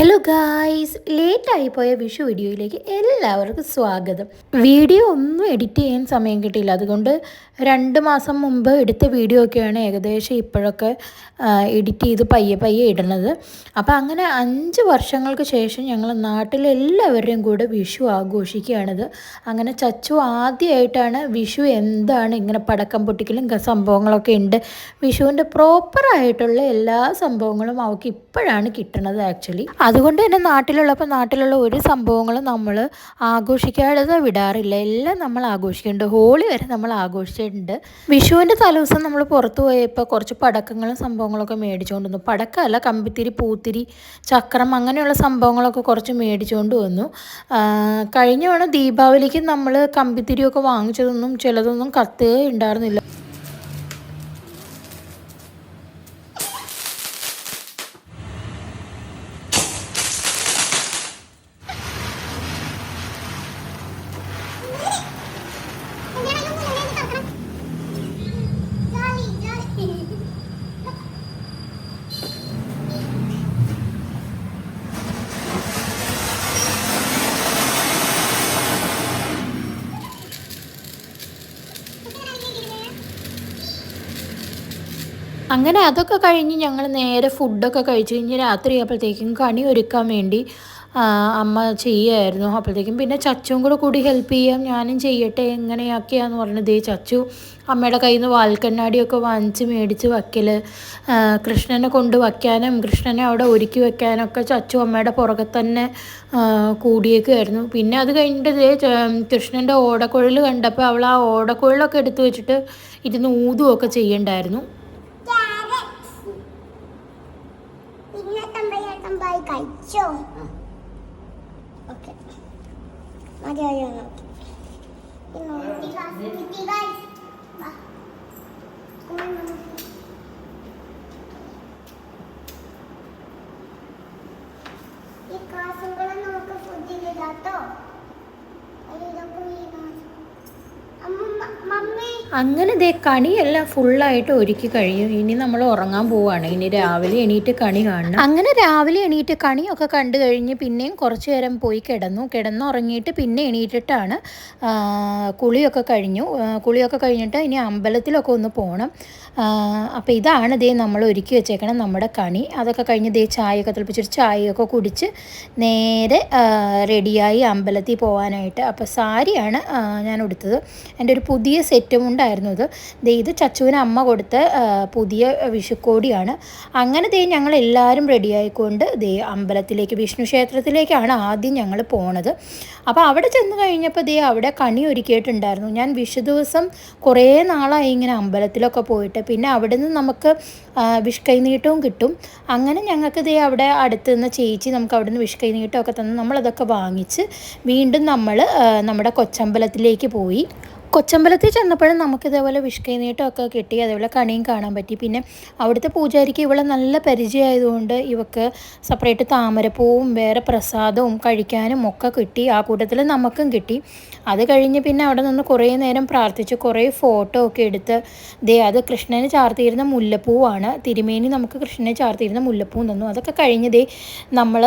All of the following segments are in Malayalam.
ഹലോ ഗായ്സ് ലേറ്റായി പോയ വിഷു വീഡിയോയിലേക്ക് എല്ലാവർക്കും സ്വാഗതം. വീഡിയോ ഒന്നും എഡിറ്റ് ചെയ്യാൻ സമയം കിട്ടിയില്ല. അതുകൊണ്ട് രണ്ട് മാസം മുമ്പ് എടുത്ത വീഡിയോ ഒക്കെയാണ് ഏകദേശം ഇപ്പോഴൊക്കെ എഡിറ്റ് ചെയ്ത് പയ്യെ പയ്യെ ഇടുന്നത്. അപ്പോൾ അങ്ങനെ അഞ്ച് വർഷങ്ങൾക്ക് ശേഷം ഞങ്ങൾ നാട്ടിലെല്ലാവരുടെയും കൂടെ വിഷു ആഘോഷിക്കുകയാണിത്. അങ്ങനെ ചച്ചു ആദ്യമായിട്ടാണ് വിഷു എന്താണ് ഇങ്ങനെ പടക്കം പൊട്ടിക്കലും സംഭവങ്ങളൊക്കെ ഉണ്ട്. വിഷുവിന്റെ പ്രോപ്പറായിട്ടുള്ള എല്ലാ സംഭവങ്ങളും അവൾക്ക് ഇപ്പോഴാണ് കിട്ടണത് ആക്ച്വലി അതുകൊണ്ട് തന്നെ നാട്ടിലുള്ളപ്പോൾ നാട്ടിലുള്ള ഒരു സംഭവങ്ങളും നമ്മൾ ആഘോഷിക്കാതെ വിടാറില്ല. എല്ലാം നമ്മൾ ആഘോഷിക്കുന്നുണ്ട്. ഹോളി വരെ നമ്മൾ ആഘോഷിച്ചിട്ടുണ്ട്. വിഷുവിന്റെ തലേദിവസം നമ്മൾ പുറത്തു പോയപ്പോൾ കുറച്ച് പടക്കങ്ങളും സംഭവങ്ങളൊക്കെ മേടിച്ചുകൊണ്ട് വന്നു പടക്കമല്ല കമ്പിത്തിരി പൂത്തിരി ചക്രം അങ്ങനെയുള്ള സംഭവങ്ങളൊക്കെ കുറച്ച് മേടിച്ചുകൊണ്ട് വന്നു കഴിഞ്ഞ തവണ ദീപാവലിക്ക് നമ്മൾ കമ്പിത്തിരിയൊക്കെ വാങ്ങിച്ചതൊന്നും ചിലതൊന്നും കത്തുകയും അങ്ങനെ അതൊക്കെ കഴിഞ്ഞ് ഞങ്ങൾ നേരെ ഫുഡൊക്കെ കഴിച്ച് കഴിഞ്ഞ് രാത്രി ആയപ്പോഴത്തേക്കും കണി ഒരുക്കാൻ വേണ്ടി അമ്മ ചെയ്യുമായിരുന്നു അപ്പോഴത്തേക്കും പിന്നെ ചച്ചും കൂടെ കൂടി ഹെൽപ്പ് ചെയ്യാം ഞാനും ചെയ്യട്ടെ എങ്ങനെയാക്കിയാന്ന് പറഞ്ഞത് ചച്ചു അമ്മയുടെ കയ്യിൽ നിന്ന് വാൽക്കണ്ണാടിയൊക്കെ വാങ്ങിച്ച് മേടിച്ച് വയ്ക്കൽ കൃഷ്ണനെ കൊണ്ട് വയ്ക്കാനും കൃഷ്ണനെ അവിടെ ഒരുക്കി വയ്ക്കാനൊക്കെ ചച്ചു അമ്മയുടെ പുറകെ തന്നെ കൂടിയേക്കുമായിരുന്നു പിന്നെ അത് കഴിഞ്ഞിട്ട് കൃഷ്ണന്റെ ഓടക്കുഴൽ കണ്ടപ്പോൾ അവൾ ആ ഓടക്കുഴലൊക്കെ എടുത്തു വെച്ചിട്ട് ഇരുന്ന് ഊതുമൊക്കെ ചെയ്യണ്ടായിരുന്നു പിന്നെ തമ്പയാട്ടം പോയി കഴിച്ചോ ഓക്കെ. മതിയായോ? നോക്കി. ഈ കാസുകളെ നമുക്ക് ഫുഡിലിടാട്ടോ ഇതൊക്കെ വീണു. അമ്മ മമ്മി അങ്ങനെ ദേ കണിയെല്ലാം ഫുള്ളായിട്ട് ഒരുക്കി കഴിഞ്ഞു ഇനി നമ്മൾ ഉറങ്ങാൻ പോവാണ്. ഇനി രാവിലെ എണീറ്റ് കണി കാണണം. അങ്ങനെ രാവിലെ എണീറ്റ് കണിയൊക്കെ കണ്ടു കഴിഞ്ഞ് പിന്നെയും കുറച്ച് നേരം പോയി കിടന്നു. കിടന്നുറങ്ങിയിട്ട് പിന്നെ എണീറ്റിട്ടാണ് കുളിയൊക്കെ കഴിഞ്ഞു. കുളിയൊക്കെ കഴിഞ്ഞിട്ട് ഇനി അമ്പലത്തിലൊക്കെ ഒന്ന് പോകണം അപ്പോൾ ഇതാണ് ദേ നമ്മൾ ഒരുക്കി വെച്ചേക്കണം നമ്മുടെ കണി. അതൊക്കെ കഴിഞ്ഞ് ദേ ചായയൊക്കെ തിളപ്പിച്ചിട്ട് ചായയൊക്കെ കുടിച്ച് നേരെ റെഡിയായി അമ്പലത്തിൽ പോകാനായിട്ട് അപ്പോൾ സാരിയാണ് ഞാൻ ഉടുത്തത്. എന്റെ ഒരു സെറ്റും ഉണ്ടായിരുന്നു ഇത്. ദേ ഇത് ചച്ചുവിന് അമ്മ കൊടുത്ത പുതിയ വിഷുക്കോടിയാണ്. അങ്ങനെ ദേ ഞങ്ങൾ എല്ലാവരും റെഡിയായിക്കൊണ്ട് ദേ അമ്പലത്തിലേക്ക് വിഷ്ണു ക്ഷേത്രത്തിലേക്കാണ് ആദ്യം ഞങ്ങൾ പോണത്. അപ്പോൾ അവിടെ ചെന്ന് കഴിഞ്ഞപ്പോൾ ദേ അവിടെ കണി ഒരുക്കിയിട്ടുണ്ടായിരുന്നു. ഞാൻ വിഷു ദിവസം കുറേ നാളായി ഇങ്ങനെ അമ്പലത്തിലൊക്കെ പോയിട്ട്. പിന്നെ അവിടെ നിന്ന് നമുക്ക് വിഷ്കൈനീട്ടവും കിട്ടും. അങ്ങനെ ഞങ്ങൾക്ക് ദേ അവിടെ അടുത്ത് നിന്ന് ചേച്ചി നമുക്ക് അവിടെ നിന്ന് വിഷ്കൈനീട്ടമൊക്കെ തന്ന് നമ്മളതൊക്കെ വാങ്ങിച്ച് വീണ്ടും നമ്മൾ നമ്മുടെ കൊച്ചമ്പലത്തിലേക്ക് പോയി. കൊച്ചമ്പലത്തിൽ ചെന്നപ്പോഴും നമുക്ക് ഇതേപോലെ വിഷ്കൈ നീട്ടമൊക്കെ കിട്ടി അതേപോലെ കണിയും കാണാൻ പറ്റി. പിന്നെ അവിടുത്തെ പൂജാരിക്ക് ഇവളെ നല്ല പരിചയമായതുകൊണ്ട് ഇവക്ക് സെപ്പറേറ്റ് താമരപ്പൂവും വേറെ പ്രസാദവും കഴിക്കാനും ഒക്കെ കിട്ടി. ആ കൂട്ടത്തിൽ നമുക്കും കിട്ടി. അത് കഴിഞ്ഞ് പിന്നെ അവിടെ നിന്ന് കുറേ നേരം പ്രാർത്ഥിച്ച് കുറേ ഫോട്ടോ ഒക്കെ എടുത്ത് ദേ അത് കൃഷ്ണന് ചാർത്തിയിരുന്ന മുല്ലപ്പൂവാണ്. തിരുമേനി നമുക്ക് കൃഷ്ണനെ ചാർത്തിയിരുന്ന മുല്ലപ്പൂവും തന്നു. അതൊക്കെ കഴിഞ്ഞ് ദേ നമ്മൾ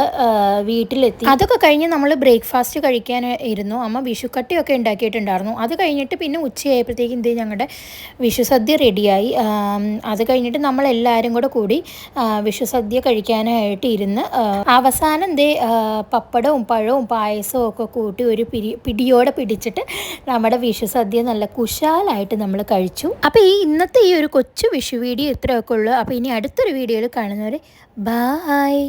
വീട്ടിലെത്തി. അതൊക്കെ കഴിഞ്ഞ് നമ്മൾ ബ്രേക്ക്ഫാസ്റ്റ് കഴിക്കാൻ ഇരുന്നു. അമ്മ വിഷുക്കട്ടിയൊക്കെ ഉണ്ടാക്കിയിട്ടുണ്ടായിരുന്നു. അത് കഴിഞ്ഞിട്ട് പിന്നെ ഉച്ചയായപ്പോഴത്തേക്കും ഇത് ഞങ്ങളുടെ വിഷുസദ്യ റെഡിയായി. അത് കഴിഞ്ഞിട്ട് നമ്മൾ എല്ലാവരും കൂടെ കൂടി വിഷുസദ്യ കഴിക്കാനായിട്ട് ഇരുന്ന് അവസാനം ദേ പപ്പടവും പഴവും പായസവും ഒക്കെ കൂട്ടി ഒരു പിരി പിടിയോടെ പിടിച്ചിട്ട് നമ്മുടെ വിഷുസദ്യ നല്ല കുശാലായിട്ട് നമ്മൾ കഴിച്ചു. അപ്പോൾ ഈ ഇന്നത്തെ ഈ ഒരു കൊച്ചു വിഷു വീഡിയോ ഇത്രയൊക്കെ ഉള്ളൂ. അപ്പോൾ ഇനി അടുത്തൊരു വീഡിയോയിൽ കാണുന്നവരെ ബായ്